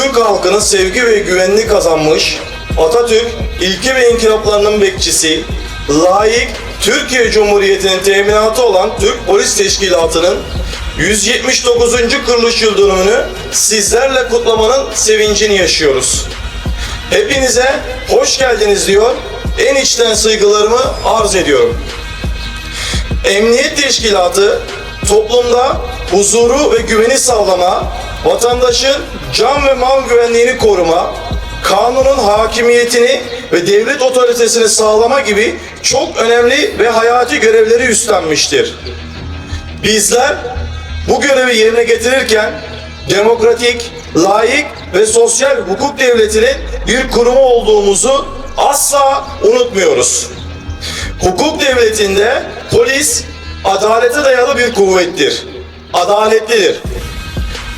Türk halkının sevgi ve güvenini kazanmış Atatürk ilke ve inkılaplarının bekçisi, layık Türkiye Cumhuriyeti'nin teminatı olan Türk Polis Teşkilatı'nın 179. kuruluş yıl dönümünü sizlerle kutlamanın sevincini yaşıyoruz. Hepinize hoş geldiniz diyor, en içten saygılarımı arz ediyorum. Emniyet Teşkilatı toplumda huzuru ve güveni sağlama, vatandaşın can ve mal güvenliğini koruma, kanunun hakimiyetini ve devlet otoritesini sağlama gibi çok önemli ve hayati görevleri üstlenmiştir. Bizler bu görevi yerine getirirken demokratik, layık ve sosyal hukuk devletinin bir kurumu olduğumuzu asla unutmuyoruz. Hukuk devletinde polis adalete dayalı bir kuvvettir. Adaletlidir.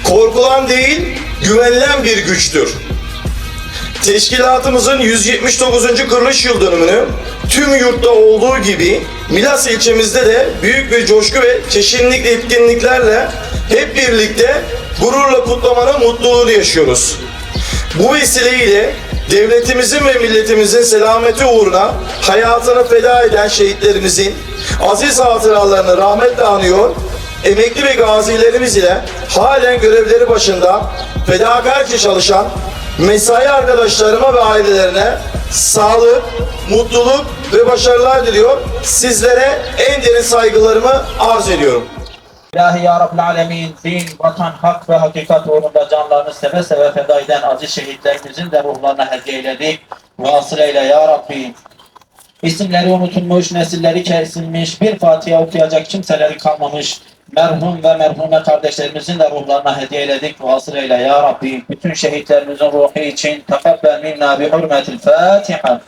Korkulan değil, güvenilen bir güçtür. Teşkilatımızın 179. kuruluş yıl dönümünü tüm yurtta olduğu gibi Milas ilçemizde de büyük bir coşku ve çeşitlilik etkinliklerle hep birlikte gururla kutlamanın mutluluğunu yaşıyoruz. Bu vesileyle devletimizin ve milletimizin selameti uğruna hayatını feda eden şehitlerimizin aziz hatıralarını rahmetle anıyor, emekli ve gazilerimiz ile halen görevleri başında fedakarca çalışan mesai arkadaşlarıma ve ailelerine sağlık, mutluluk ve başarılar diliyor. Sizlere en derin saygılarımı arz ediyorum. İlahi Ya Rabbil Alemin, din, vatan, hak ve hakikat uğrunda canlarını seve seve feda eden aziz şehitlerimizin de ruhlarına hediye eyledik. Vasılayla Ya Rabbi. İsimleri unutulmuş, nesilleri kesilmiş, bir Fatiha okuyacak kimseleri kalmamış. Merhum ve merhume kardeşlerimizin de ruhlarına hediye eyledik. Vasılayla Ya Rabbi. Bütün şehitlerimizin ruhu için takabbel minna bi hurmetil Fatiha.